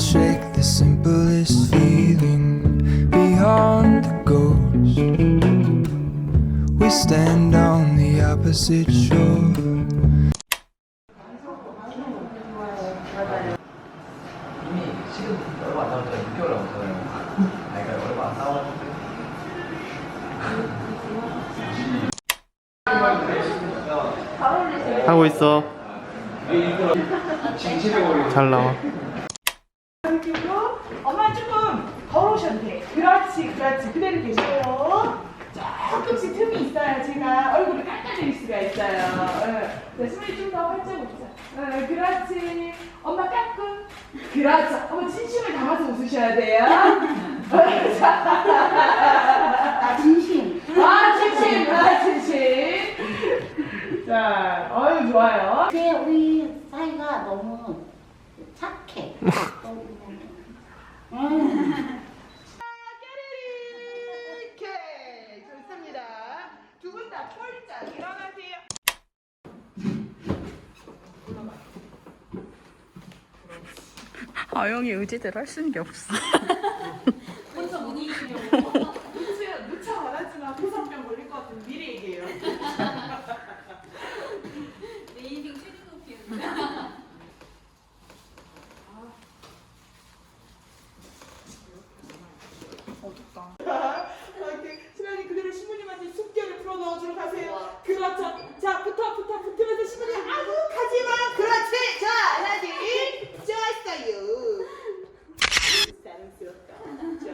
shake the simplest feeling beyond the ghost. We stand on the opposite shore. 이미 지금 얼마 안 릴 수가 있어요. 응. 자, 숨을 좀 더 활짝 웃자. 응, 그렇지. 엄마 깎고. 그렇죠. 어머, 진심을 담아서 웃으셔야 돼요. 아, 진심. 아, 진심. 아, 진심. 자, 어유 좋아요. 근데 우리 사이가 너무 착해. 너무 음. 오케이 좋습니다. 두 분 다 폴짝 일어나세요. 아영이 의지대로 할 수 있는 게 없어. 무차 무차 많았지만 고산병 걸릴 것 같은 미리 얘기해요. 내 인생 최대 높이였는데. 이렇게 신랑이 그대로 신부님한테 숙제를 풀어 넣어주러 가세요. 그렇죠. 자 붙어 붙어 붙으면서 신부님 아구 가지마. 그렇지. 자 하나 둘 좋았어요. 사랑스럽다. 자.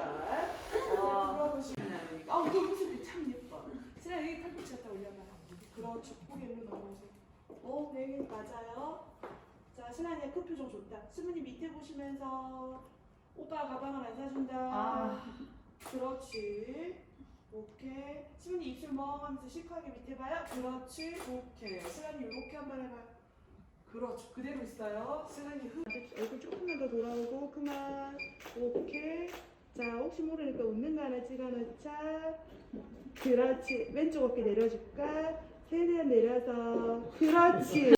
물어보시면 아우 그 모습이 참 예뻐. 신랑이 팔꿈치 갖다 올려놔. 그렇죠. 고개로 넘어오세요. 어, 네 맞아요. 자 신랑이 그 표정 좋다. 신부님 밑에 보시면서 오빠 가방을 안 사준다. 그렇지. 오케이. 시은이 입술 멍하면서 시크하게 밑에 봐요. 그렇지. 오케이. 시간이 이렇게 한번 해봐요. 그렇죠. 그대로 있어요. 시간이 흐. 얼굴 조금만 더 돌아오고 그만. 오케이. 자 혹시 모르니까 웃는 거 하나 찍어놓자. 그렇지. 왼쪽 어깨 내려줄까? 최대한 내려서. 그렇지.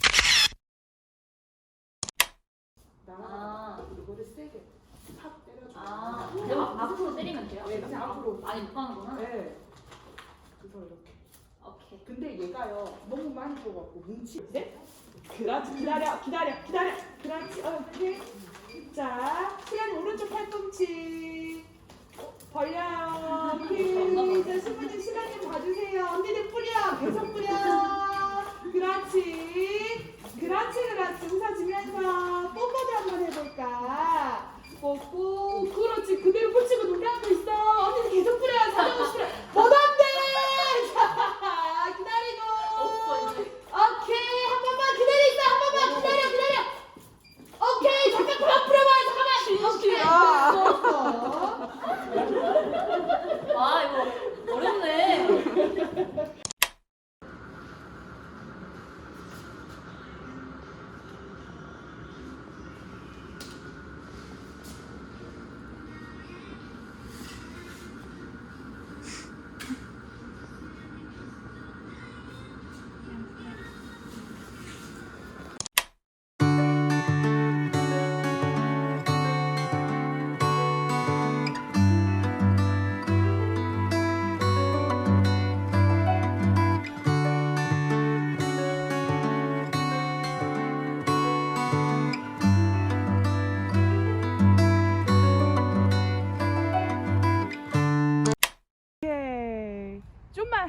나 이거를 세게 팍 때려줘. 아, 앞으로 때리면 돼요? 네, 그냥 앞으로. 못 가는구나. 네. 그래서 이렇게. 오케이. 근데 얘가요 너무 많이 줘갖고 뭉치. 네? 그렇지 기다려 기다려 기다려. 그렇지 오케이. 자 시간 오른쪽 팔꿈치 벌려요.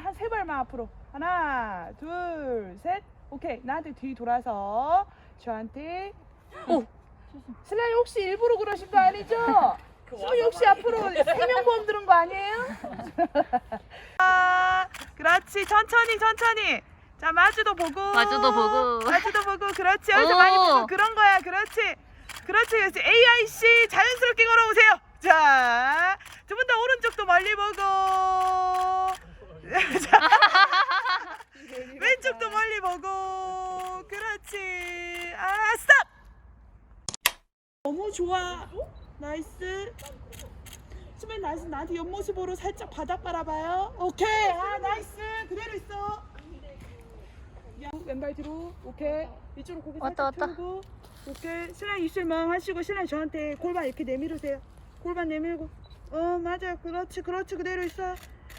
한 세 발만 앞으로. 하나, 둘, 셋. 오케이. 나한테 뒤 돌아서 저한테. 오. 슬라이 혹시 일부러 그러신 거 아니죠? 수미 혹시 앞으로 세명보험 들은 거 아니에요? 아, 그렇지. 천천히, 천천히. 자, 마주도 보고. 마주도 보고. 마주도 보고. 그렇지. 여기서 오. 많이 보고. 그런 거야. 그렇지. 그렇지. 그렇지. AIC 자연스럽게 걸어오세요. 자, 두 분 다 오른쪽도 멀리 보고. 자, 왼쪽도 멀리 보고. 그렇지. 아, 스탑! 너무 좋아. 나이스. 수면 나이스. 나한테 옆모습으로 살짝 바닥 바라봐요. 오케이. 아, 나이스. 그대로 있어. 야, 왼발 뒤로. 오케이. 이쪽으로 고개 왔다, 살짝 왔다. 펴고. 오케이. 신랑 입술 멍 하시고 신랑 저한테 골반 이렇게 내밀으세요. 골반 내밀고. 어 맞아. 그렇지 그렇지 그대로 있어.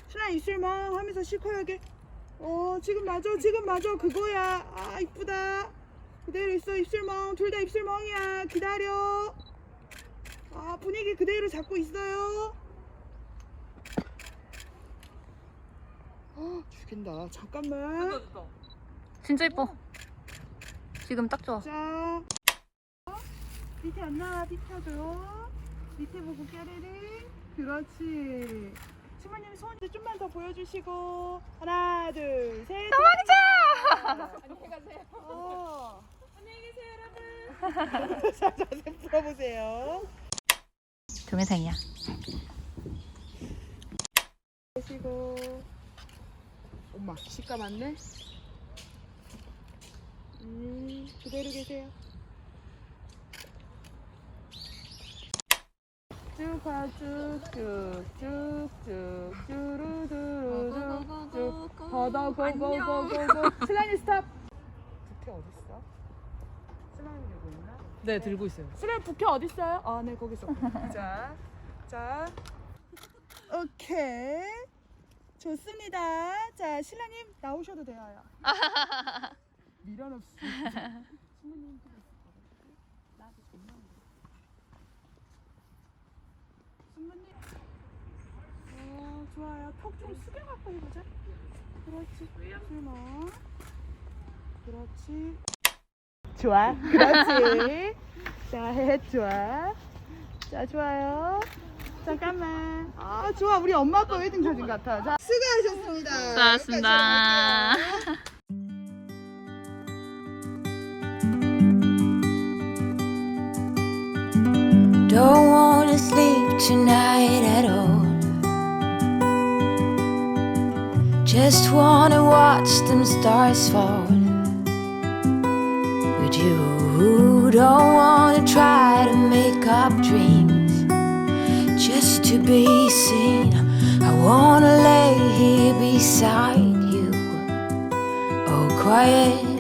신랑 입술 멍 하면서 시커하게. 어 지금 맞아 지금 맞아 그거야. 아 이쁘다. 그대로 있어 입술 멍. 둘 다 입술 멍이야. 기다려. 아 분위기 그대로 잡고 있어요. 아 죽인다. 잠깐만. 진짜 이뻐. 지금 딱 좋아. 자, 밑에 안 나와 비켜줘. 밑에 보고 깨르르. 그렇지. 신부님 손 좀만 더 보여주시고 하나, 둘, 셋. 도망쳐. 안녕히 가세요. 어. 안녕히 계세요, 여러분. 자, 자세 풀어보세요. 동영상이야. 계시고. 엄마 시가 많네. 음, 그대로 계세요. 쭉 가, 쭉, 쭉, 쭉, 쭉, 쭈루두루두, 쭉, 걷어, 고고고고고. 슬라임 스탑. 부캐 어딨어? 슬라임 들고 있나? 네, 들고 있어요. 슬라임 부캐 어딨어요? 아, 네, 거기 있어. 자, 자. 오케이. 좋습니다. 자, 신랑님 나오셔도 돼요. 미련 없이. 신부님 나도 정말. 신부님. 어, 좋아요. 턱 좀 숙여갖고 해보자. 그렇지. 실망. 그렇지. 좋아. 그렇지. 자, 해 좋아. 자, 좋아요. 잠깐만. 아, 좋아. 우리 엄마 아빠 웨딩 사진 같아. 자, 수고하셨습니다. 수고하셨습니다. Don't wanna sleep tonight Just wanna watch them stars fall. With you, don't wanna try to make up dreams. Just to be seen, I wanna lay here beside you. Oh, quiet